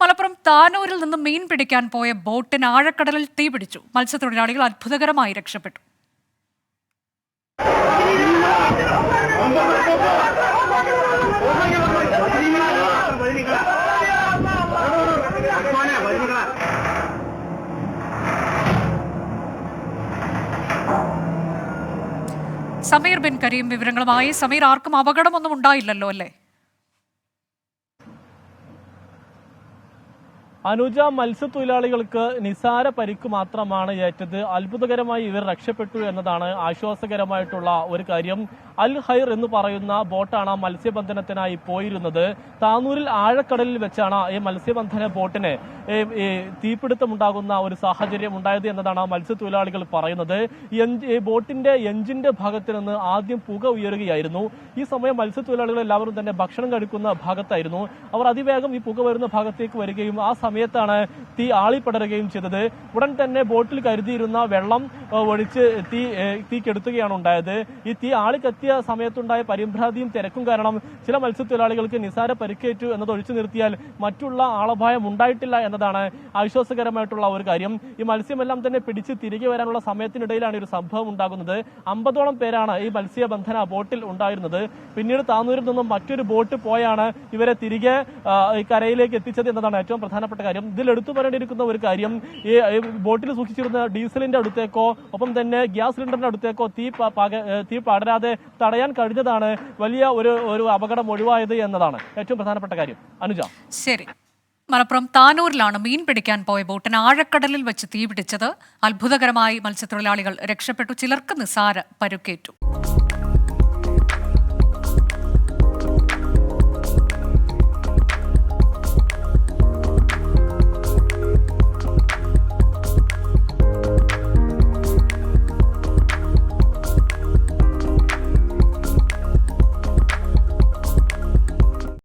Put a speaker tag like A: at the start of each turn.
A: മലപ്പുറം താനൂരിൽ നിന്ന് മീൻ പിടിക്കാൻ പോയ ബോട്ടിന് ആഴക്കടലിൽ തീ പിടിച്ചു. മത്സ്യത്തൊഴിലാളികൾ അത്ഭുതകരമായി രക്ഷപ്പെട്ടു. സമീർ ബിൻ കരീം വിവരങ്ങളുമായി. സമീർ ആർക്കും അപകടമൊന്നും ഉണ്ടായില്ലല്ലോ അല്ലേ?
B: അനുജ മത്സ്യത്തൊഴിലാളികൾക്ക് നിസാര പരിക്ക് മാത്രമാണ് ഏറ്റത്. അത്ഭുതകരമായി ഇവർ രക്ഷപ്പെട്ടു എന്നതാണ് ആശ്വാസകരമായിട്ടുള്ള ഒരു കാര്യം. അൽ ഹൈർ എന്ന് പറയുന്ന ബോട്ടാണ് മത്സ്യബന്ധനത്തിനായി പോയിരുന്നത്. താനൂരിൽ ആഴക്കടലിൽ വെച്ചാണ് ഈ മത്സ്യബന്ധന ബോട്ടിന് തീപിടുത്തമുണ്ടാകുന്ന ഒരു സാഹചര്യം ഉണ്ടായത് എന്നതാണ് മത്സ്യത്തൊഴിലാളികൾ പറയുന്നത്. ബോട്ടിന്റെ എഞ്ചിന്റെ ഭാഗത്ത് നിന്ന് ആദ്യം പുക ഉയരുകയായിരുന്നു. ഈ സമയം മത്സ്യത്തൊഴിലാളികൾ എല്ലാവരും തന്നെ ഭക്ഷണം കഴിക്കുന്ന ഭാഗത്തായിരുന്നു. അവർ അതിവേഗം ഈ പുക വരുന്ന ഭാഗത്തേക്ക് വരികയും ആ സമയത്താണ് തീ ആളിപ്പടരുകയും ചെയ്തത്. ഉടൻ തന്നെ ബോട്ടിൽ കരുതിയിരുന്ന വെള്ളം ഒഴിച്ച് തീ തീ കെടുത്തുകയാണ് ഉണ്ടായത്. ഈ തീ ആളിക്കത്തിയ സമയത്തുണ്ടായ പരിഭ്രാന്തിയും തിരക്കും കാരണം ചില മത്സ്യത്തൊഴിലാളികൾക്ക് നിസാര പരിക്കേറ്റു എന്നത് ഒഴിച്ചു നിർത്തിയാൽ മറ്റുള്ള ആളപായം ഉണ്ടായിട്ടില്ല എന്നതാണ് ആശ്വാസകരമായിട്ടുള്ള ഒരു കാര്യം. ഈ മത്സ്യമെല്ലാം തന്നെ പിടിച്ച് തിരികെ വരാനുള്ള സമയത്തിനിടയിലാണ് ഒരു സംഭവം ഉണ്ടാകുന്നത്. അമ്പതോളം പേരാണ് ഈ മത്സ്യബന്ധന ബോട്ടിൽ ഉണ്ടായിരുന്നത്. പിന്നീട് താന്നൂരിൽ നിന്നും മറ്റൊരു ബോട്ട് പോയാണ് ഇവരെ തിരികെ കരയിലേക്ക് എത്തിച്ചത് എന്നതാണ് ഏറ്റവും പ്രധാനപ്പെട്ട കാര്യം. ഇതിൽ എടുത്തു പറയേണ്ടിയിരിക്കുന്ന ഒരു കാര്യം ഈ ബോട്ടിൽ സൂക്ഷിച്ചിരുന്ന ഡീസലിന്റെ അടുത്തേക്കോ ഒപ്പം തന്നെ ഗ്യാസ് സിലിണ്ടറിന്റെ അടുത്തേക്കോ തീ തീ പടരാതെ തടയാൻ കഴിഞ്ഞതാണ് വലിയ ഒരു ഒരു അപകടം ഒഴിവായത് എന്നതാണ് ഏറ്റവും പ്രധാനപ്പെട്ട കാര്യം. അനുജ.
A: ശരി. മലപ്പുറം താനൂരിലാണ് മീൻ പിടിക്കാൻ പോയ ബോട്ടിന് ആഴക്കടലിൽ വെച്ച് തീപിടിച്ചത്. അത്ഭുതകരമായി മത്സ്യത്തൊഴിലാളികൾ രക്ഷപ്പെട്ടു. ചിലർക്ക് നിസാര പരുക്കേറ്റു.